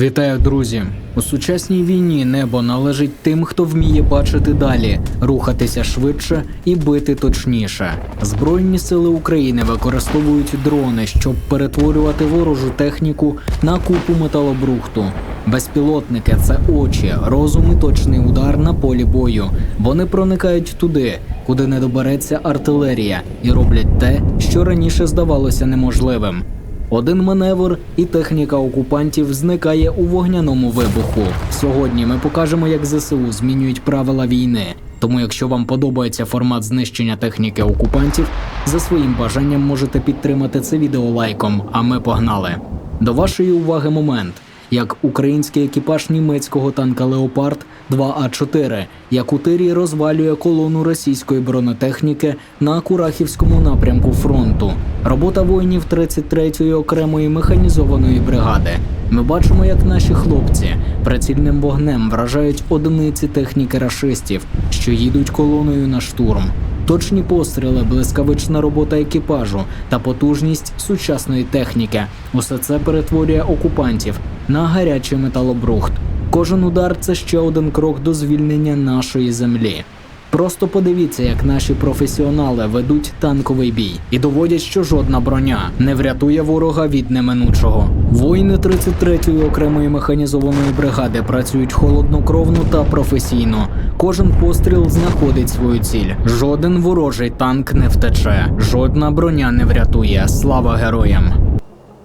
Вітаю, друзі! У сучасній війні небо належить тим, хто вміє бачити далі, рухатися швидше і бити точніше. Збройні сили України використовують дрони, щоб перетворювати ворожу техніку на купу металобрухту. Безпілотники це очі, розум і точний удар на полі бою. Вони проникають туди, куди не добереться артилерія, і роблять те, що раніше здавалося неможливим. Один маневр, і техніка окупантів зникає у вогняному вибуху. Сьогодні ми покажемо, як ЗСУ змінюють правила війни. Тому, якщо вам подобається формат знищення техніки окупантів, за своїм бажанням можете підтримати це відео лайком. А ми погнали. До вашої уваги момент. Як український екіпаж німецького танка Леопард 2А4, як тирі розвалює колону російської бронетехніки на Курахівському напрямку фронту. Робота воїнів 33-ї окремої механізованої бригади. Ми бачимо, як наші хлопці прицільним вогнем вражають одиниці техніки рашистів, що їдуть колоною на штурм. Точні постріли, блискавична робота екіпажу та потужність сучасної техніки. Усе це перетворює окупантів на гарячий металобрухт. Кожен удар це ще один крок до звільнення нашої землі. Просто подивіться, як наші професіонали ведуть танковий бій і доводять, що жодна броня не врятує ворога від неминучого. Воїни 33-ї окремої механізованої бригади працюють холоднокровно та професійно. Кожен постріл знаходить свою ціль. Жоден ворожий танк не втече, жодна броня не врятує. Слава героям!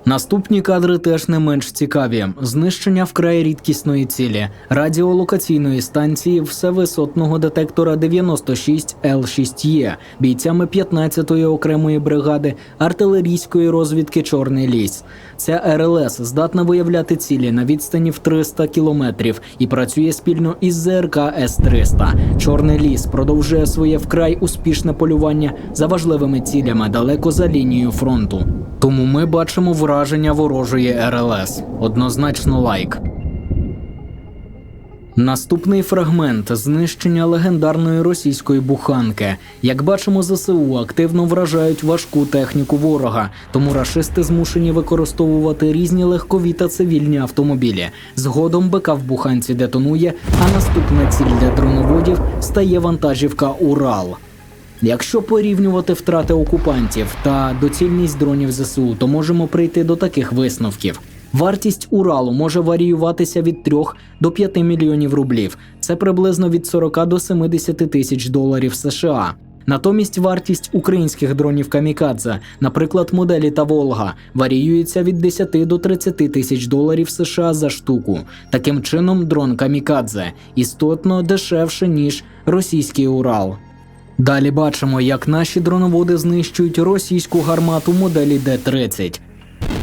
Наступні кадри теж не менш цікаві: знищення вкрай рідкісної цілі, радіолокаційної станції всевисотного детектора 96 Л6Е, бійцями 15-ї окремої бригади артилерійської розвідки Чорний ліс. Ця РЛС здатна виявляти цілі на відстані в 300 кілометрів і працює спільно із ЗРК С-300. Чорний ліс продовжує своє вкрай успішне полювання за важливими цілями далеко за лінією фронту. Тому ми бачимо враження ворожої РЛС. Однозначно лайк. Наступний фрагмент знищення легендарної російської буханки. Як бачимо, ЗСУ активно вражають важку техніку ворога, тому рашисти змушені використовувати різні легкові та цивільні автомобілі. Згодом БК в буханці детонує, а наступна ціль для дроноводів стає вантажівка Урал. Якщо порівнювати втрати окупантів та доцільність дронів ЗСУ, то можемо прийти до таких висновків. Вартість Уралу може варіюватися від 3 до 5 мільйонів рублів. Це приблизно від 40 до 70 тисяч доларів США. Натомість вартість українських дронів Камікадзе, наприклад, моделі та Волга, варіюється від 10 до 30 тисяч доларів США за штуку. Таким чином, дрон Камікадзе істотно дешевше ніж російський Урал. Далі бачимо, як наші дроноводи знищують російську гармату моделі Д-30.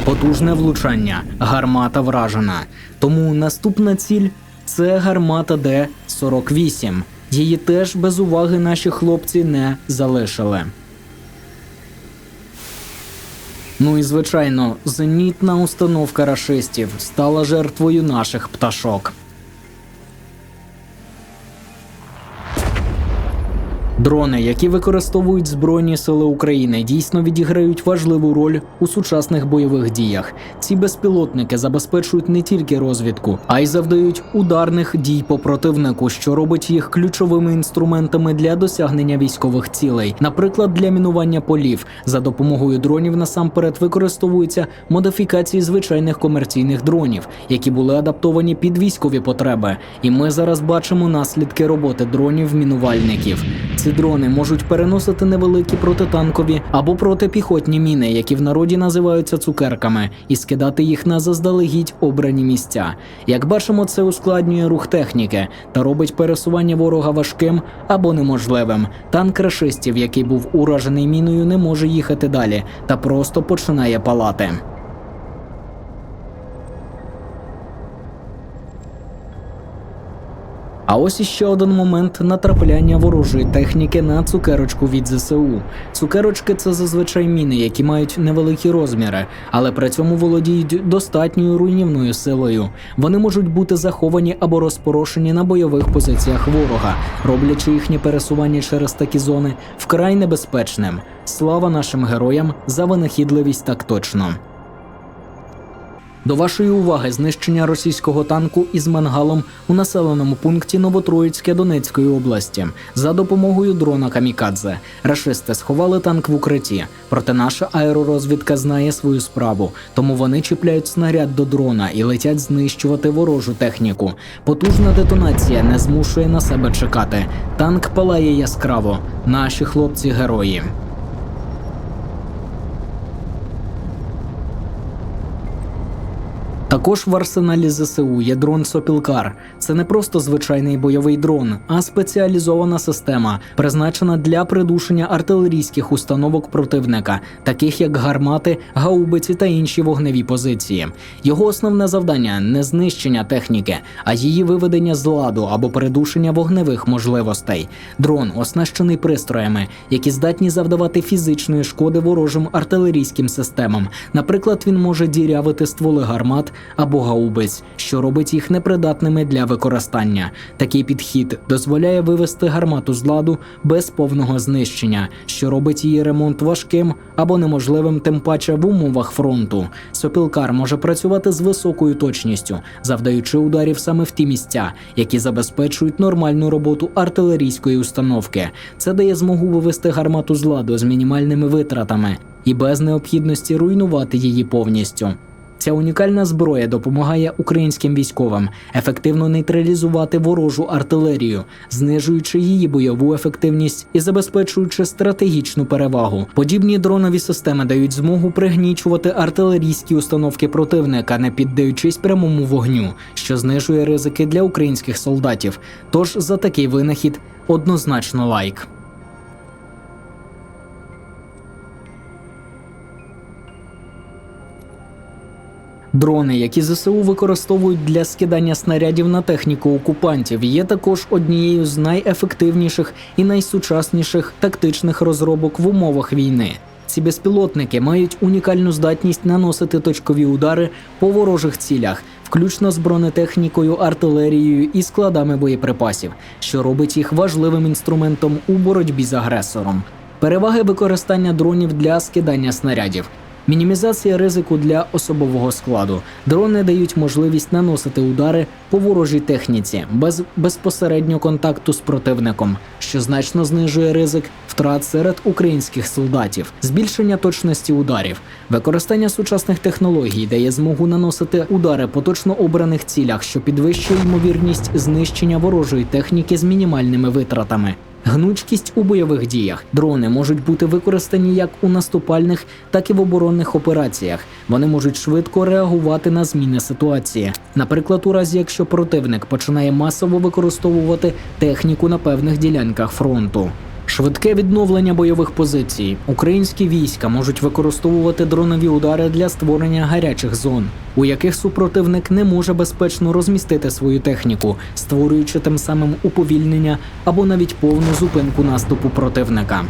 Потужне влучання, гармата вражена. Тому наступна ціль це гармата Д-48. Її теж без уваги наші хлопці не залишили. Ну і звичайно, зенітна установка рашистів стала жертвою наших пташок. Дрони, які використовують Збройні Сили України, дійсно відіграють важливу роль у сучасних бойових діях. Ці безпілотники забезпечують не тільки розвідку, а й завдають ударних дій по противнику, що робить їх ключовими інструментами для досягнення військових цілей. Наприклад, для мінування полів за допомогою дронів насамперед використовуються модифікації звичайних комерційних дронів, які були адаптовані під військові потреби. І ми зараз бачимо наслідки роботи дронів-мінувальників. Ці дрони можуть переносити невеликі протитанкові або протипіхотні міни, які в народі називаються цукерками, і скидати їх на заздалегідь обрані місця. Як бачимо, це ускладнює рух техніки та робить пересування ворога важким або неможливим. Танк рашистів, який був уражений міною, не може їхати далі та просто починає палати. А ось іще один момент натрапляння ворожої техніки на цукерочку від ЗСУ. Цукерочки це зазвичай міни, які мають невеликі розміри, але при цьому володіють достатньою руйнівною силою. Вони можуть бути заховані або розпорошені на бойових позиціях ворога, роблячи їхнє пересування через такі зони вкрай небезпечним. Слава нашим героям за винахідливість так точно. До вашої уваги знищення російського танку із мангалом у населеному пункті Новотроїцьке Донецької області за допомогою дрона Камікадзе. Рашисти сховали танк в укритті, проте наша аеророзвідка знає свою справу, тому вони чіпляють снаряд до дрона і летять знищувати ворожу техніку. Потужна детонація не змушує на себе чекати. Танк палає яскраво. Наші хлопці герої. Також в арсеналі ЗСУ є дрон Сопілкар. Це не просто звичайний бойовий дрон, а спеціалізована система, призначена для придушення артилерійських установок противника, таких як гармати, гаубиці та інші вогневі позиції. Його основне завдання не знищення техніки, а її виведення з ладу або передушення вогневих можливостей. Дрон оснащений пристроями, які здатні завдавати фізичної шкоди ворожим артилерійським системам. Наприклад, він може дірявити стволи гармат або гаубиць, що робить їх непридатними для використання. Такий підхід дозволяє вивести гармату з ладу без повного знищення, що робить її ремонт важким або неможливим, тим паче в умовах фронту. Сопілкар може працювати з високою точністю, завдаючи ударів саме в ті місця, які забезпечують нормальну роботу артилерійської установки. Це дає змогу вивести гармату з ладу з мінімальними витратами і без необхідності руйнувати її повністю. Ця унікальна зброя допомагає українським військовим ефективно нейтралізувати ворожу артилерію, знижуючи її бойову ефективність і забезпечуючи стратегічну перевагу. Подібні дронові системи дають змогу пригнічувати артилерійські установки противника, не піддаючись прямому вогню, що знижує ризики для українських солдатів. Тож за такий винахід однозначно лайк. Дрони, які ЗСУ використовують для скидання снарядів на техніку окупантів, є також однією з найефективніших і найсучасніших тактичних розробок в умовах війни. Ці безпілотники мають унікальну здатність наносити точкові удари по ворожих цілях, включно з бронетехнікою, артилерією і складами боєприпасів, що робить їх важливим інструментом у боротьбі з агресором. Переваги використання дронів для скидання снарядів. Мінімізація ризику для особового складу. Дрони дають можливість наносити удари по ворожій техніці без безпосереднього контакту з противником, що значно знижує ризик втрат серед українських солдатів, збільшення точності ударів. Використання сучасних технологій дає змогу наносити удари по точно обраних цілях, що підвищує ймовірність знищення ворожої техніки з мінімальними витратами. Гнучкість у бойових діях. Дрони можуть бути використані як у наступальних, так і в оборонних операціях. Вони можуть швидко реагувати на зміни ситуації. Наприклад, у разі якщо противник починає масово використовувати техніку на певних ділянках фронту. Швидке відновлення бойових позицій. Українські війська можуть використовувати дронові удари для створення гарячих зон, у яких супротивник не може безпечно розмістити свою техніку, створюючи тим самим уповільнення або навіть повну зупинку наступу противника.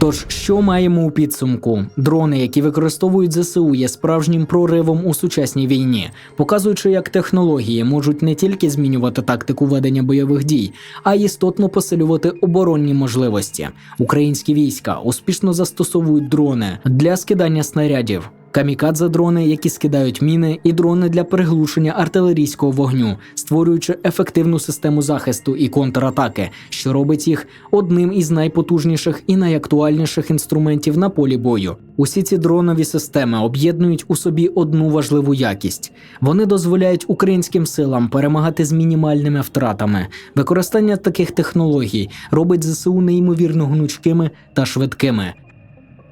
Тож, що маємо у підсумку? Дрони, які використовують ЗСУ, є справжнім проривом у сучасній війні, показуючи, як технології можуть не тільки змінювати тактику ведення бойових дій, а й істотно посилювати оборонні можливості. Українські війська успішно застосовують дрони для скидання снарядів. Камікадзе дрони, які скидають міни, і дрони для приглушення артилерійського вогню, створюючи ефективну систему захисту і контратаки, що робить їх одним із найпотужніших і найактуальніших інструментів на полі бою. Усі ці дронові системи об'єднують у собі одну важливу якість. Вони дозволяють українським силам перемагати з мінімальними втратами. Використання таких технологій робить ЗСУ неймовірно гнучкими та швидкими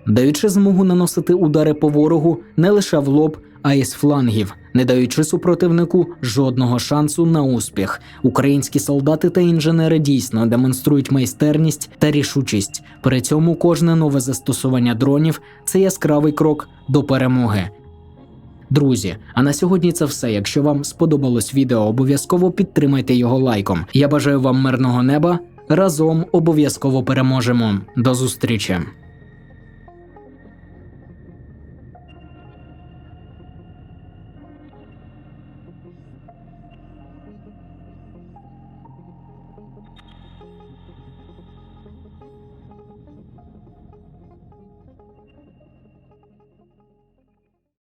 даючи змогу наносити удари по ворогу не лише в лоб, а й з флангів, не даючи супротивнику жодного шансу на успіх. Українські солдати та інженери дійсно демонструють майстерність та рішучість. При цьому кожне нове застосування дронів це яскравий крок до перемоги. Друзі, а на сьогодні це все. Якщо вам сподобалось відео, обов'язково підтримайте його лайком. Я бажаю вам мирного неба. Разом обов'язково переможемо. До зустрічі!